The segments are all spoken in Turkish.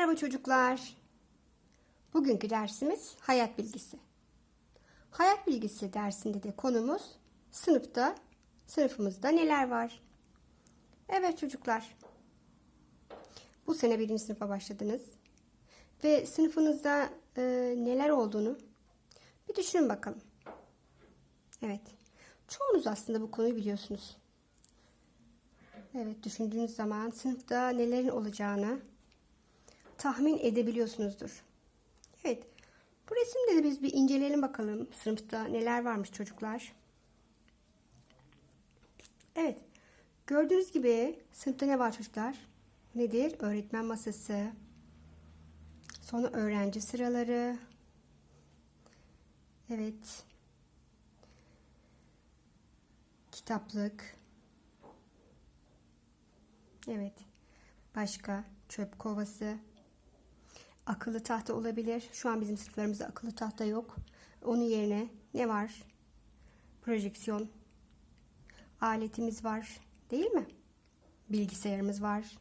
Merhaba çocuklar. Bugünkü dersimiz hayat bilgisi. Hayat bilgisi dersinde de konumuz sınıfta, sınıfımızda neler var? Evet çocuklar. Bu sene birinci sınıfa başladınız. Ve sınıfınızda e, neler olduğunu bir düşünün bakalım. Evet. Çoğunuz aslında bu konuyu biliyorsunuz. Evet, düşündüğünüz zaman sınıfta nelerin olacağını tahmin edebiliyorsunuzdur. Evet, bu resimde de biz bir inceleyelim bakalım sınıfta neler varmış çocuklar. Evet, gördüğünüz gibi sınıfta ne var çocuklar? Nedir? Öğretmen masası, sonra öğrenci sıraları, evet, kitaplık, Evet. Başka çöp kovası. Akıllı tahta olabilir. Şu an bizim sınıflarımızda akıllı tahta yok. Onun yerine ne var? Projeksiyon aletimiz var. Değil mi? Bilgisayarımız var.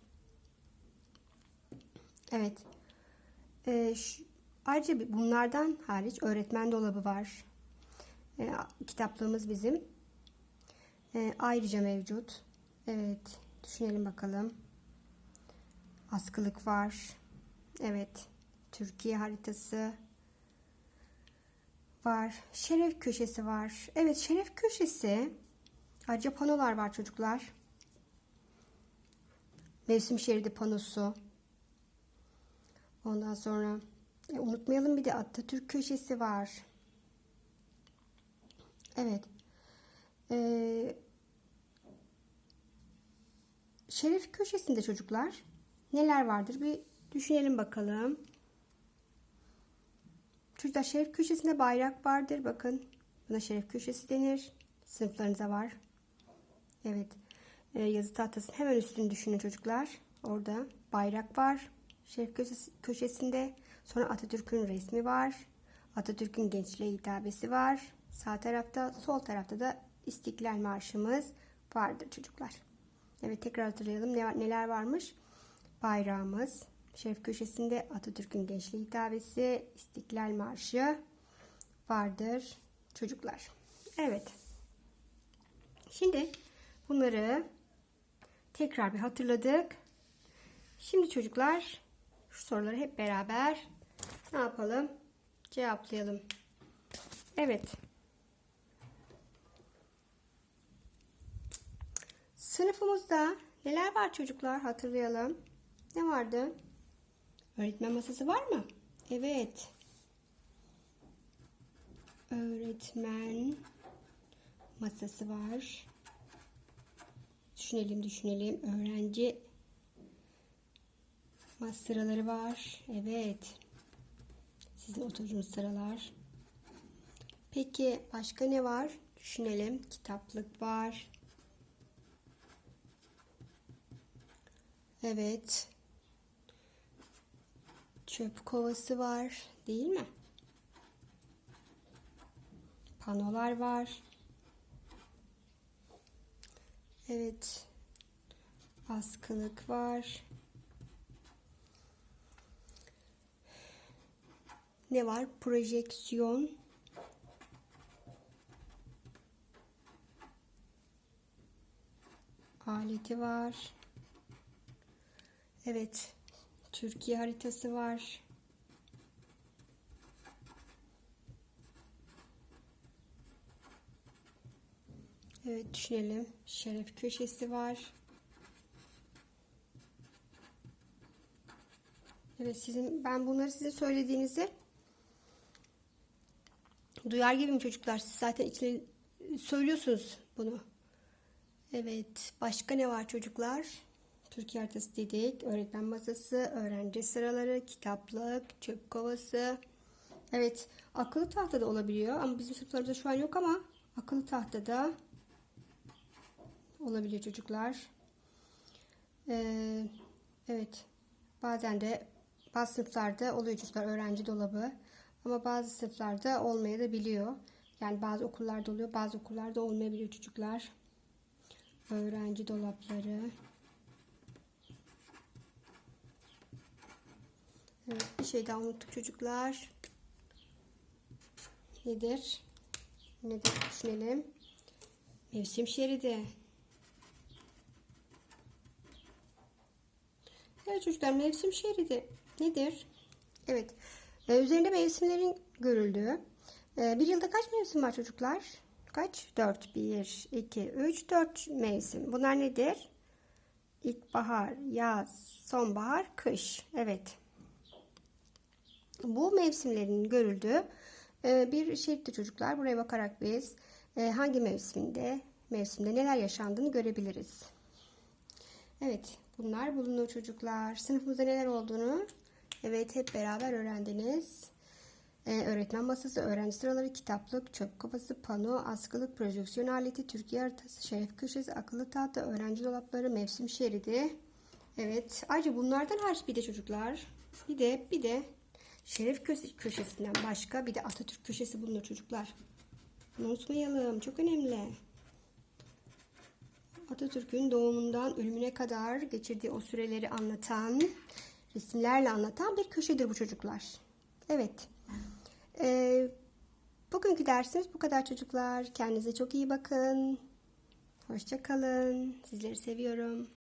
Evet. Ee, şu, ayrıca bunlardan hariç öğretmen dolabı var. Ee, kitaplığımız bizim. Ee, ayrıca mevcut. Evet. Düşünelim bakalım. Askılık var. Evet. Türkiye haritası var. Şeref köşesi var. Evet şeref köşesi. Ayrıca panolar var çocuklar. Mevsim şeridi panosu. Ondan sonra e, unutmayalım bir de Atatürk köşesi var. Evet. Ee, Şeref köşesinde çocuklar neler vardır bir düşünelim bakalım. Çocuklar şeref köşesinde bayrak vardır. Bakın buna şeref köşesi denir. Sınıflarınıza var. Evet. E, yazı tahtasının hemen üstünü düşünün çocuklar. Orada bayrak var. Şeref köşesi, köşesinde. Sonra Atatürk'ün resmi var. Atatürk'ün gençliğe hitabesi var. Sağ tarafta, sol tarafta da İstiklal Marşımız vardır çocuklar. Evet tekrar hatırlayalım ne, neler varmış. Bayrağımız, şeref köşesinde Atatürk'ün gençliği hitabesi, İstiklal Marşı vardır çocuklar. Evet. Şimdi bunları tekrar bir hatırladık. Şimdi çocuklar şu soruları hep beraber ne yapalım? Cevaplayalım. Evet. Sınıfımızda neler var çocuklar hatırlayalım. Ne vardı? Öğretmen masası var mı? Evet. Öğretmen masası var. Düşünelim düşünelim. Öğrenci sıraları var. Evet. Sizin oturduğunuz sıralar. Peki başka ne var? Düşünelim. Kitaplık var. Evet. Çöp kovası var, değil mi? Panolar var. Evet. Askılık var. Ne var? Projeksiyon. Aleti var. Evet. Türkiye haritası var. Evet düşünelim. Şeref köşesi var. Evet sizin ben bunları size söylediğinizi duyar gibiyim çocuklar. Siz zaten içine söylüyorsunuz bunu. Evet. Başka ne var çocuklar? Türkiye haritası dedik. Öğretmen masası, öğrenci sıraları, kitaplık, çöp kovası. Evet akıllı tahta da olabiliyor ama bizim sınıflarımızda şu an yok ama akıllı tahtada olabiliyor çocuklar. Ee, evet bazen de bazı sınıflarda oluyor çocuklar öğrenci dolabı ama bazı sınıflarda olmaya da biliyor. Yani bazı okullarda oluyor bazı okullarda olmayabiliyor çocuklar. Öğrenci dolapları. Evet, bir şey daha unuttuk çocuklar. Nedir? Nedir düşünelim. Mevsim şeridi. Evet çocuklar mevsim şeridi nedir? Evet. Ee, üzerinde mevsimlerin görüldüğü. Ee, bir yılda kaç mevsim var çocuklar? Kaç? 4. 1, 2, 3, 4 mevsim. Bunlar nedir? İlkbahar, yaz, sonbahar, kış. Evet. Bu mevsimlerin görüldüğü e, bir şeritti çocuklar. Buraya bakarak biz e, hangi mevsimde, mevsimde neler yaşandığını görebiliriz. Evet, bunlar bulunur çocuklar. Sınıfımızda neler olduğunu evet hep beraber öğrendiniz. Ee, öğretmen masası, öğrenci sıraları, kitaplık, çöp kovası, pano, askılık, projeksiyon aleti, Türkiye haritası, şeref köşesi, akıllı tahta, öğrenci dolapları, mevsim şeridi. Evet, ayrıca bunlardan hariç bir de çocuklar, bir de bir de şeref köşesi- köşesinden başka bir de Atatürk köşesi bulunur çocuklar. Unutmayalım, çok önemli. Atatürk'ün doğumundan ölümüne kadar geçirdiği o süreleri anlatan, resimlerle anlatan bir köşedir bu çocuklar. Evet. Ee, bugünkü dersimiz bu kadar çocuklar. Kendinize çok iyi bakın. Hoşça kalın. Sizleri seviyorum.